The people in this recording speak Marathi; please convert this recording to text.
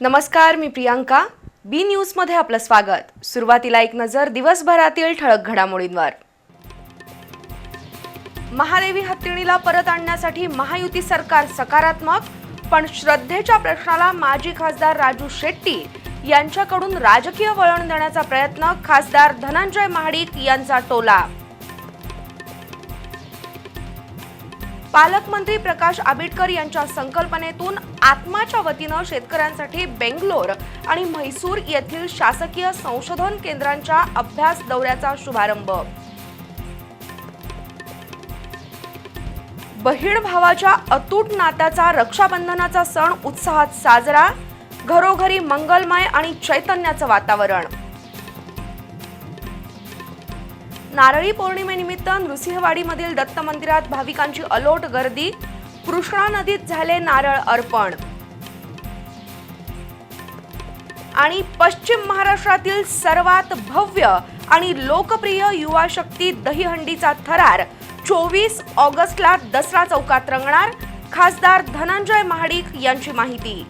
नमस्कार मी प्रियांका. बी न्यूजमध्ये आपलं स्वागत. सुरुवातीला एक नजर दिवसभरातील ठळक घडामोडींवर. महादेवी हत्तीणीला परत आणण्यासाठी महायुती सरकार सकारात्मक पण श्रद्धेच्या प्रश्नाला माजी खासदार राजू शेट्टी यांच्याकडून राजकीय वळण देण्याचा प्रयत्न खासदार धनंजय महाडिक यांचा टोला. पालकमंत्री प्रकाश आंबेडकर यांच्या संकल्पनेतून आत्माच्या वतीनं शेतकऱ्यांसाठी बेंगलोर आणि म्हैसूर येथील शासकीय संशोधन केंद्रांच्या अभ्यास दौऱ्याचा शुभारंभ. बहीण भावाच्या अतूट नात्याचा रक्षाबंधनाचा सण उत्साहात साजरा घरोघरी मंगलमय आणि चैतन्याचं वातावरण. नारळी पौर्णिमेनिमित्त नृसिंहवाडीमधील दत्त मंदिरात भाविकांची अलोट गर्दी. कृष्णा नदीत झाले नारळ अर्पण. आणि पश्चिम महाराष्ट्रातील सर्वात भव्य आणि लोकप्रिय युवा शक्ती दहीहंडीचा थरार. चोवीस ऑगस्टला दसरा चौकात रंगणार. खासदार धनंजय महाडिक यांची माहिती.